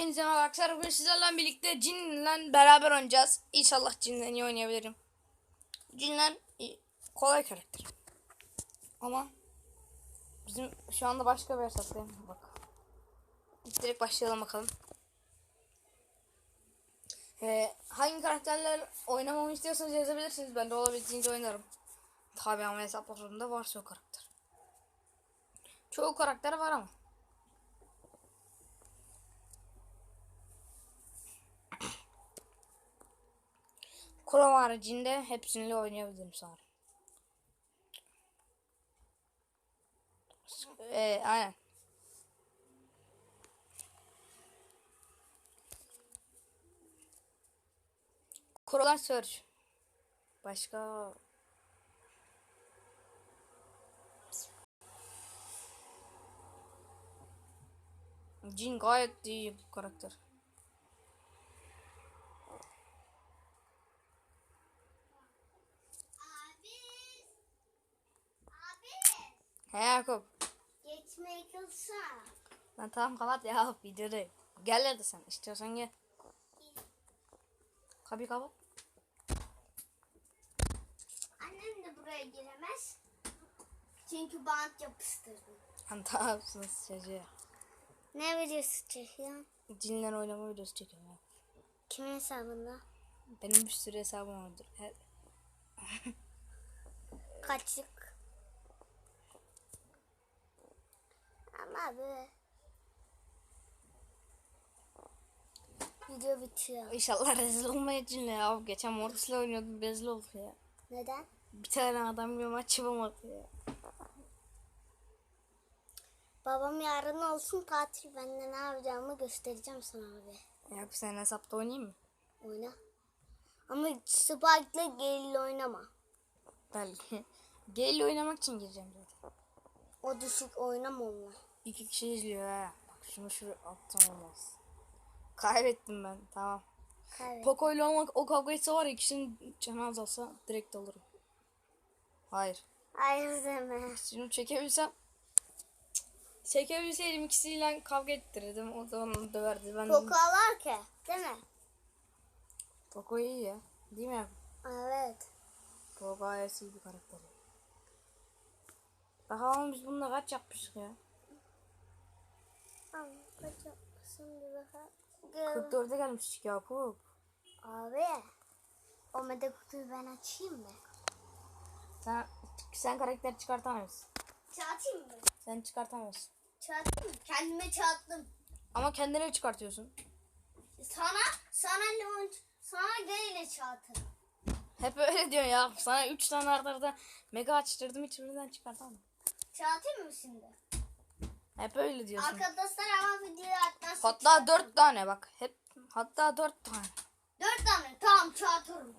Hepinize merhaba arkadaşlar. Bugün sizlerle birlikte Cin'le beraber oynayacağız. İnşallah Cin'le iyi oynayabilirim. Cin'le kolay karakter. Ama bizim şu anda başka bir hesaptayım. Bak. Direkt başlayalım bakalım. Ee, hangi karakterler oynamamı istiyorsanız yazabilirsiniz. Ben de olabildiğince oynarım. Tabi ama hesaplarımda varsa o karakter. Çoğu karakter var ama. Chrome haricinde hepsini oynayabilirim sanırım. Ee, aynen. Chrome'dan search. Başka Jin gayet iyi bir karakter. He Yakup. Geçme yıkılsa. Lan tamam kapat ya videoda. Gel hadi sen istiyorsan gel. Kapıyı kapat. Annem de buraya giremez. Çünkü bant yapıştırdım. Lan tamam sus çocuğa. Ne videosu çekiyorsun? Cinler oynama videosu çekiyorum ya. Kimin hesabında? Benim bir sürü hesabım vardır. Kaçlık. Ama abi. Video bitiyor. İnşallah rezil olmaya cinle ya. Geçen Mortis'le oynuyordum rezil olduk ya. Neden? Bir tane adam bir maç yapamadı ya. Babam yarın olsun tatil. Ben de ne yapacağımı göstereceğim sana abi. Yakup sen hesapta oynayayım mı? Oyna. Ama Spike'la Gale'le oynama. Belki. Gale oynamak için gireceğim zaten. O düşük oynama onunla. İki kişi izliyor ha. Bak şunu şuraya attan olmaz. Kaybettim ben tamam. Evet. Poco ile olmak o kavga etse var ya ikisinin canı azalsa direkt alırım. Hayır. Hayır deme. Şunu çekebilsem çekebilseydim ikisiyle kavga ettirirdim. O zaman döverdi. Ben Poco var ki. Değil mi? Poco iyi ya. Değil mi? Evet. Poco gayet iyi bir karakter. Bakalım biz bununla kaç yapmıştık ya? Abi kaç bir bakalım. 44'e gelmiştik Yakup. Abi. O mede kutuyu ben açayım mı? Sen, sen karakter çıkartamıyorsun. Çatayım mı? Sen çıkartamıyorsun. Çatayım mı? Kendime çattım. Ama kendine çıkartıyorsun. Sana, sana limon, sana geyle çatırım. Hep öyle diyorsun ya. Sana 3 tane arda arda mega açtırdım hiçbirinden çıkartamam. Çatayım mı şimdi? Hep öyle diyorsun. Arkadaşlar ama videoyu atmazsak. Hatta 4 tane bak. Hep hatta 4 tane. Dört tane. Tamam çatırım.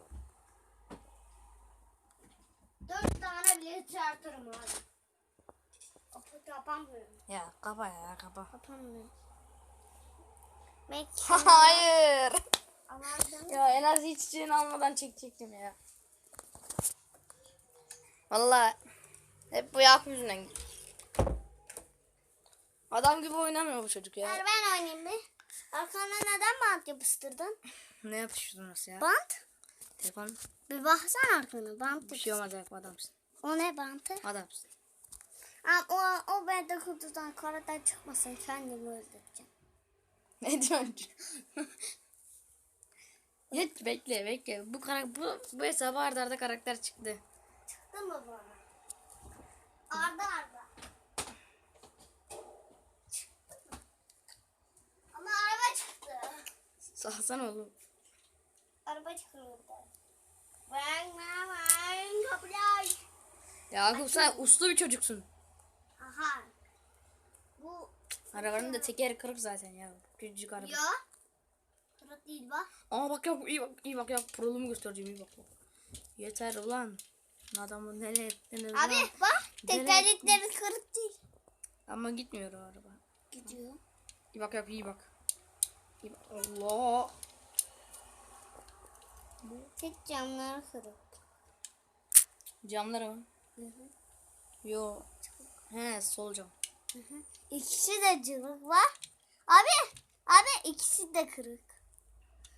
Dört tane bile çatırım abi. Kapı kapamıyorum. Ya kapa ya kapa. Kapamıyorum. Mek. Hayır. Ya enerji içeceğini almadan çekecektim ya. Vallahi hep bu Yakup yüzünden gidiyor. Adam gibi oynamıyor bu çocuk ya. Ver ben oynayayım bir. Arkana neden bant yapıştırdın? Ne yapıştırdın nasıl ya? Bant? Telefon Bir baksana arkana bant bir şey olmaz Yakup adamsın. O ne bantı? Adamsın. Aa, o, o bende kutudan karadan çıkmasın kendimi öldüreceğim. Ne diyorsun? Hiç bekle bekle. Bu karak bu bu hesaba arda arda karakter çıktı. Çıktı mı bana? Arda arda. Çıktı mı? Ama araba çıktı. Salsana oğlum. Araba çıkıyor burada. Ben ben kapılar. Yakup sen uslu bir çocuksun. Aha. Bu Arabanın da tekeri kırık zaten ya. Küçücük araba. ya. Surat değil bak. Aa bak Yakup iyi bak iyi bak Yakup prolumu göstereceğim iyi bak bak. Yeter ulan. Adamı nereye ettiniz lan? Abi bak tekerlekleri kırık değil. Ama gitmiyor o araba. Gidiyor. İyi bak Yakup iyi bak. Bak. Allah. Tek camları kırık. Camları mı? Yo. He sol cam. İkisi de cıvık var. Abi. Abi ikisi de kırık.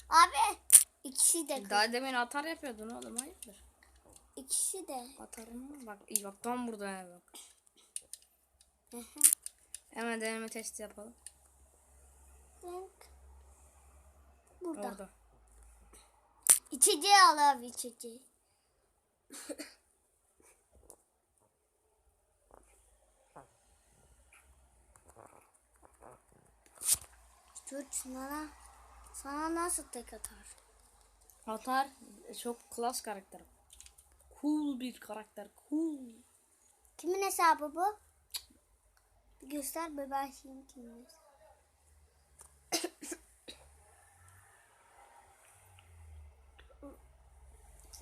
Abi ikisi de kırık. Daha demin atar yapıyordun oğlum hayırdır? İkisi de. Atarım? Bak iyi bak tam burada ya bak. Hı hı. Hemen deneme testi yapalım. Burada. Orada. İçeceği al abi içeceği. Çocuk sana, sana nasıl tek atar? Atar çok klas karakter. Cool bir karakter. Cool. Kimin hesabı bu? Bir göster bakayım kimin hesabı.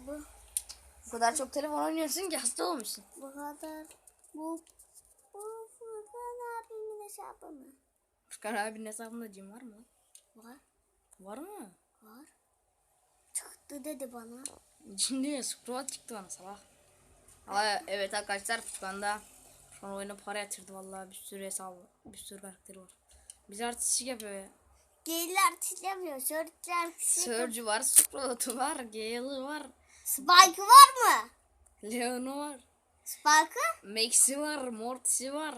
Bu Bu kadar çok telefon oynuyorsun ki hasta olmuşsun. bu kadar bu bu Furkan abimin hesabı mı? Furkan abinin hesabında cim var mı? Var Var mı? var. Çıktı dedi bana. Cin değil scroll çıktı bana sabah. Aa, evet arkadaşlar Furkan'da şu an oyuna para yatırdı vallahi bir sürü hesabı bir sürü karakteri var. Biz artistik yapıyor ya. Geyler çizemiyor. Sörtler Surge'ü var, Sprout'u var, Gale'ı var, Spike var mı? Leon'u var, Spike'ı? Max'i var, Mortis'i var.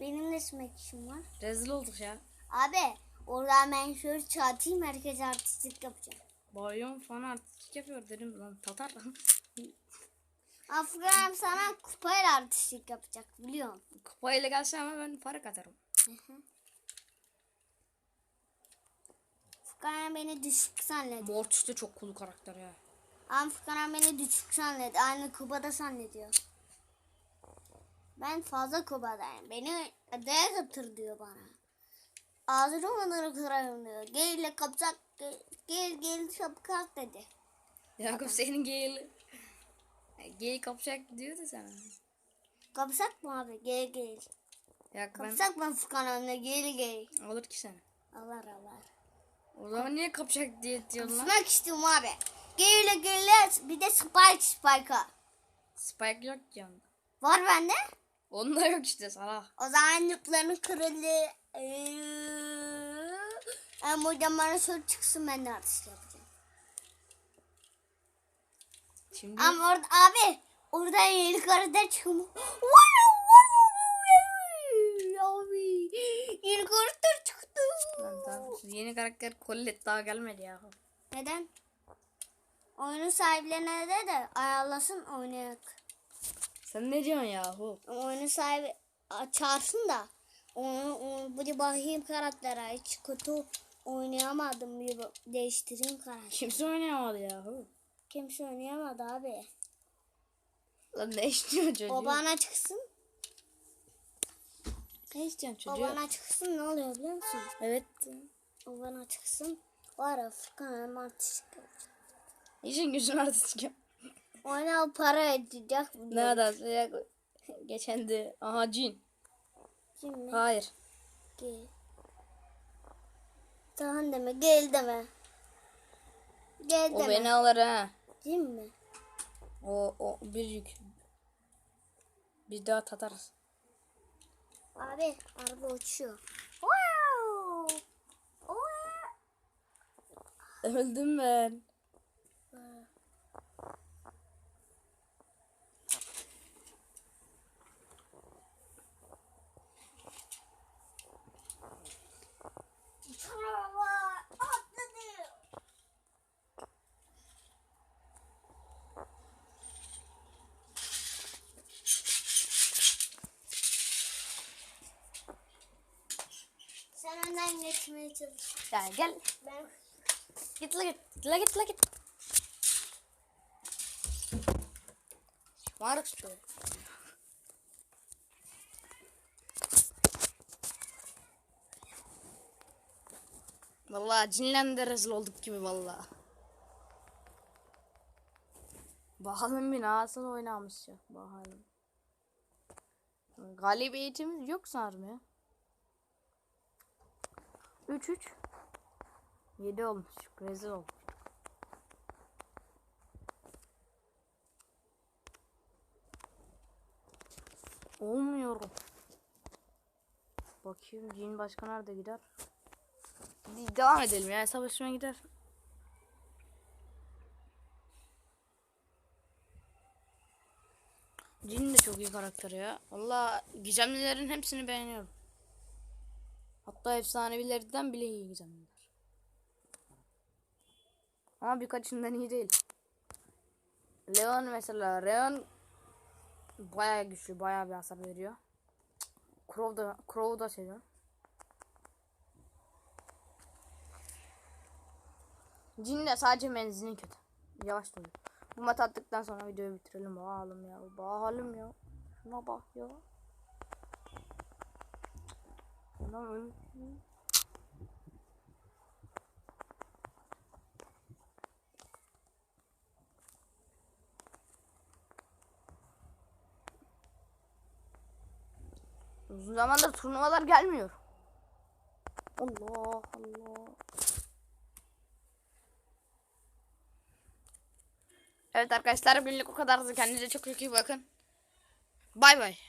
Benim de smack'im var. Rezil olduk ya. Abi oradan ben şöyle çatayım herkes artistik yapacak. Bayon falan artistik yapıyor dedim lan Tatar. Afgan sana kupayla artistik yapacak biliyorum. Kupayla gelse ama ben para katarım. Furkan beni düşük zannediyor. Mortis de çok cool karakter ya. Ama Furkan beni düşük zannediyor. Aynı kubada zannediyor. Ben fazla kubadayım. Beni adaya götür diyor bana. Ağzını onları kırarım diyor. Gel kapsak gel gel, gel şapkak dedi. Yakup senin Gale'i. Gay kapacak diyordu sana. Kapsak mı abi? Gel gel. Ben Kapsak mı Furkan önüne? Gel gel. alır ki seni. Allah Allah. O zaman niye kapacak diye diyorsun lan? Kapsmak istiyorum abi. Gel gel bir de Spike Spike'a. Spike yok ki onda. Var bende. Onda yok işte salak. O zaman yıplarını kırıldı. Ama hocam bana soru çıksın ben de artist yapacağım. Şimdi Ama orada abi orada yeni karakter çıkmış. Abi yeni karakter çıktı. Lan tamam. Yeni karakter Colette daha gelmedi ya. Neden? Oyunun sahiplerine de de ayarlasın oynayak. Sen ne diyorsun yahu? Oyunun sahibi a- çağırsın da onu, onu bir bakayım karaktere hiç kötü oynayamadım bir değiştireyim karakter. Kimse oynayamadı yahu. Kimse oynayamadı abi. Lan ne istiyorsun çocuğu? O bana çıksın. Ne istiyorsun O çocuğu? bana çıksın ne oluyor biliyor musun? Evet. O bana çıksın. Var ya Furkan çıkıyor. İşin gücün artık yap. Oyna o para edecek. Nereden ya? Geçen de aha cin. Şimdi Hayır. gel. Tamam deme gel deme. Gel O deme. beni alır ha. Değil mi? O o bir yük. Bir daha tatarız. Abi araba uçuyor. Wow! Wow! Öldüm ben. Araba atladı. Önden geçmeye. Gel gel. Ben Git la git. La git la git. Şımarık işte. Vallahi cinlen de rezil olduk gibi vallahi. Bakalım bir nasıl oynamış ya. Bakalım. Galibiyetimiz yok sanırım ya. 3-3. 7 olmuş. Rezil olmuş. Olmuyorum. Bakayım cin başka nerede gider? devam edelim yani savaşmaya gider. Jin de çok iyi karakter ya. Valla gizemlilerin hepsini beğeniyorum. Hatta efsanevilerden bile iyi gizemliler. Ama birkaçından iyi değil. Leon mesela Leon bayağı güçlü, bayağı bir hasar veriyor. Crow da Crow'u da seviyorum. Jin de sadece menzilin kötü. Yavaş doluyor. Bu mat attıktan sonra videoyu bitirelim. Bakalım ya. Bakalım ya. Şuna bak ya. Adam öl- Uzun zamandır turnuvalar gelmiyor. Allah Allah. Evet arkadaşlar günlük o kadardı. Kendinize çok iyi bakın. Bay bay.